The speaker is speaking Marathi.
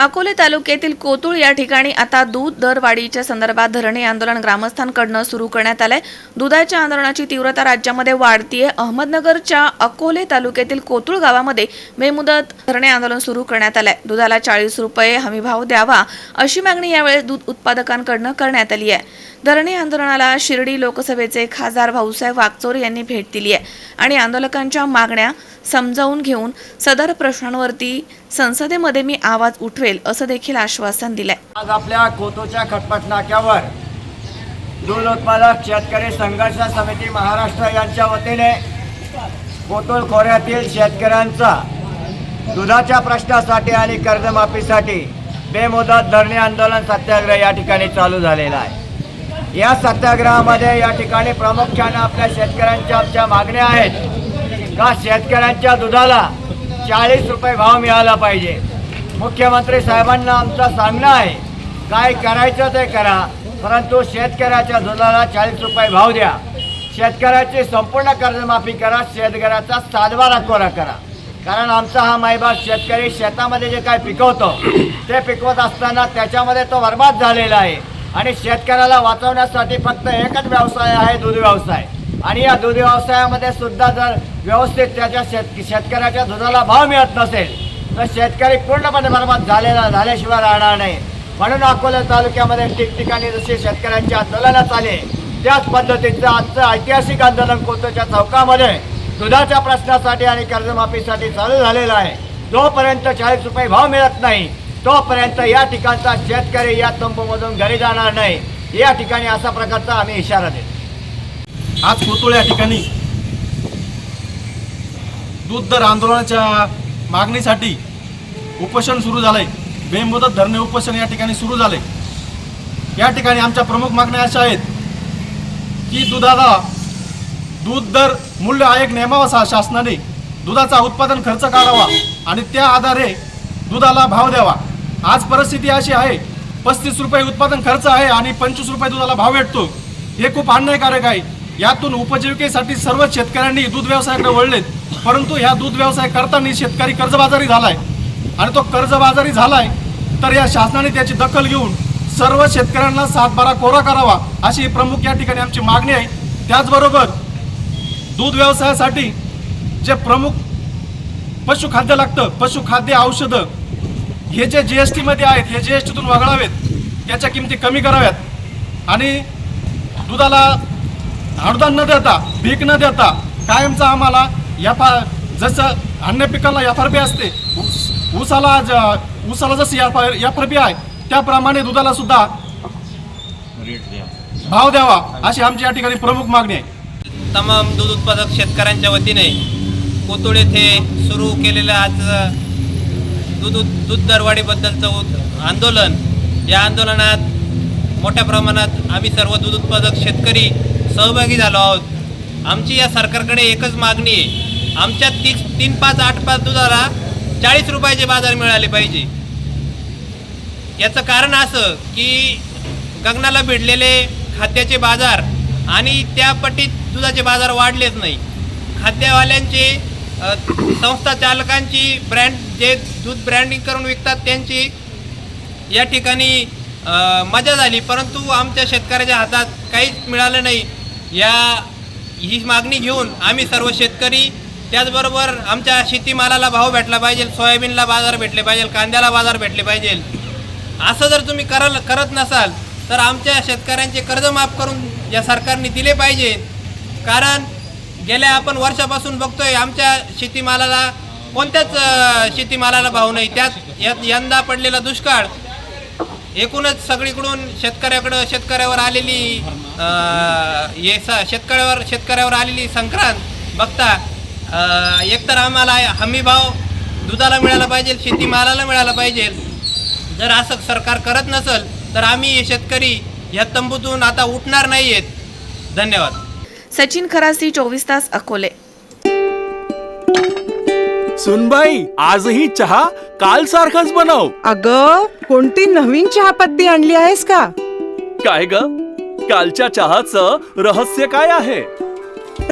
अकोले तालुक्यातील कोतुळ या ठिकाणी आता दूध दरवाढीच्या संदर्भात धरणे आंदोलन ग्रामस्थांकडनं सुरू करण्यात आलंय. दुधाच्या आंदोलनाची तीव्रता राज्यामध्ये वाढतीये. अहमदनगरच्या अकोले तालुक्यातील कोतुळ गावामध्ये बेमुदत धरणे आंदोलन सुरू करण्यात आलंय. दुधाला चाळीस रुपये हमीभाव द्यावा अशी मागणी यावेळेस दूध उत्पादकांकडनं करण्यात आली आहे. धरणे आंदोलनाला शिर्डी लोकसभेचे खासदार भाऊसाहेब वागचोर यांनी भेट दिली आहे आणि आंदोलकांच्या मागण्या समजावून घेऊन सदर प्रश्नांवरती संसदेमध्ये मी आवाज उठवेल असं देखील आश्वासन दिलंय. आज आपल्या कोतोच्या खटपट नाक्यावर दूध उत्पादक शेतकरी संघर्ष समिती महाराष्ट्र यांच्या वतीने कोतोल खोऱ्यातील शेतकऱ्यांचा दुधाच्या प्रश्नासाठी आणि कर्जमाफीसाठी बेमुदत धरणे आंदोलन सत्याग्रह या ठिकाणी चालू झालेला आहे. या सत्याग्रहामध्ये या ठिकाणी प्रामुख्याने आपल्या शेतकऱ्यांच्या आमच्या मागण्या आहेत का? शेतकऱ्यांच्या दुधाला चाळीस रुपये भाव मिळाला पाहिजे. मुख्यमंत्री साहेबांना आमचं सांगणं आहे. काय करायचं ते करा. परंतु शेतकऱ्याच्या दुधाला चाळीस रुपये भाव द्या. शेतकऱ्याची संपूर्ण कर्जमाफी करा. शेतकऱ्याचा सातबारा कोरा करा. कारण आमचा हा मायबाप शेतकरी शेतामध्ये जे काय पिकवतो ते पिकवत असताना त्याच्यामध्ये तो बर्बाद झालेला आहे. आणि शेतकऱ्याला वाचवण्यासाठी फक्त एकच व्यवसाय आहे दूध व्यवसाय. आणि या दूध व्यवसायामध्ये सुद्धा जर व्यवस्थित त्याच्या शेत शेतकऱ्याच्या दुधाला भाव मिळत नसेल तर शेतकरी पूर्णपणे बर्बाद झालेला झाल्याशिवाय राहणार नाही. म्हणून अकोला तालुक्यामध्ये ठिकठिकाणी जसे शेतकऱ्यांची आंदोलनं चाले त्याच पद्धतीचं आजचं ऐतिहासिक आंदोलन कोतोच्या चौकामध्ये दुधाच्या प्रश्नासाठी आणि कर्जमाफीसाठी चालू झालेलं आहे. जोपर्यंत चाळीस रुपये भाव मिळत नाही तोपर्यंत या ठिकाणचा शेतकरी या तंबूमधून घरी जाणार नाही. या ठिकाणी असा प्रकारचा आम्ही इशारा देतो. आज कोतुळ या ठिकाणी दूध दर आंदोलनाच्या मागणीसाठी उपोषण सुरू झालंय. बेमुदत धरणे उपोषण या ठिकाणी सुरू झाले. या ठिकाणी आमच्या प्रमुख मागण्या अशा आहेत की दुधाला दूध दर मूल्य आयोग नेमावा सा- शासनाने दुधाचा उत्पादन खर्च काढावा आणि त्या आधारे दुधाला भाव द्यावा. आज परिस्थिती अशी आहे पस्तीस रुपये उत्पादन खर्च आहे आणि पंचवीस रुपये दुधाला भाव भेटतो. हे खूप अन्यायकारक आहे. यातून उपजीविकेसाठी सर्व शेतकऱ्यांनी दूध व्यवसायाकडे वळलेत. परंतु ह्या दूध व्यवसाय करताना शेतकरी कर्जबाजारी झालाय. आणि तो कर्जबाजारी झालाय तर या शासनाने त्याची दखल घेऊन सर्व शेतकऱ्यांना सातबारा कोरा करावा अशी प्रमुख या ठिकाणी आमची मागणी आहे. त्याचबरोबर दूध व्यवसायासाठी जे प्रमुख पशुखाद्य लागतं पशुखाद्य औषधं हे जे जी एस टीमध्ये आहेत हे जी एस टीतून वगळावेत त्याच्या किमती कमी कराव्यात. आणि दुधाला अनुदान न देता भीक न देता कायमचा आम्हाला या फा जसं अन्य पिकाला एफ आर पी असते ऊस ऊसाला ज ऊसाला जसं F R F R P आहे त्याप्रमाणे दुधाला सुद्धा भाव द्यावा अशी आमची या ठिकाणी प्रमुख मागणी आहे. तमाम दूध उत्पादक शेतकऱ्यांच्या वतीने कोतुळ येथे सुरू केलेलं आज दूध दूध दरवाढीबद्दलचं आंदोलन. या आंदोलनात मोठ्या प्रमाणात आम्ही सर्व दूध उत्पादक शेतकरी सहभागी झालो आहोत. आमची या सरकारकडे एकच मागणी आहे. आमच्या तीस तीन पाच आठ पाच दुधाला चाळीस रुपयाचे बाजार मिळाले पाहिजे. याचं कारण असं की गगनाला भिडलेले खाद्याचे बाजार आणि त्या पटीत दुधाचे बाजार वाढलेच नाही. खाद्यवाल्यांचे संस्था चालकांची ब्रँड जे दूध ब्रँडिंग करून विकतात त्यांची या ठिकाणी मजा झाली. परंतु आमच्या शेतकऱ्याच्या हातात काहीच मिळालं नाही. या ही मागणी घेऊन आम्ही सर्व शेतकरी त्याचबरोबर आमच्या शेतीमालाला भाव भेटला पाहिजे सोयाबीनला बाजार भेटले पाहिजे कांद्याला बाजार भेटले पाहिजे. असं जर तुम्ही कराल करत नसाल तर आमच्या शेतकऱ्यांचे कर्ज माफ करून या सरकारने दिले पाहिजे. कारण गेल्या आपण वर्षापासून बघतोय आमच्या शेतीमालाला कोणत्याच शेतीमालाला भाव नाही. त्यात यंदा पडलेला दुष्काळ एकूणच सगळीकडून शेतकऱ्याकडं शेतकऱ्यावर आलेली हे शेतकऱ्यावर शेतकऱ्यावर आलेली संक्रांत बघता एकतर आम्हाला हमी भाव दुधाला मिळाला पाहिजे शेतीमालाला मिळाला पाहिजे. जर असं सरकार करत नसेल तर आम्ही हे शेतकरी या तंबूतून आता उठणार नाही आहेत धन्यवाद. सचिन खरासी चोवीस तास अकोले. सुनबाई आजही चहा काल सारखाच बनव. अग कोणती नवीन चहापत्ती आणली आहेस का? काय ग? कालच्या चहाचं रहस्य काय आहे?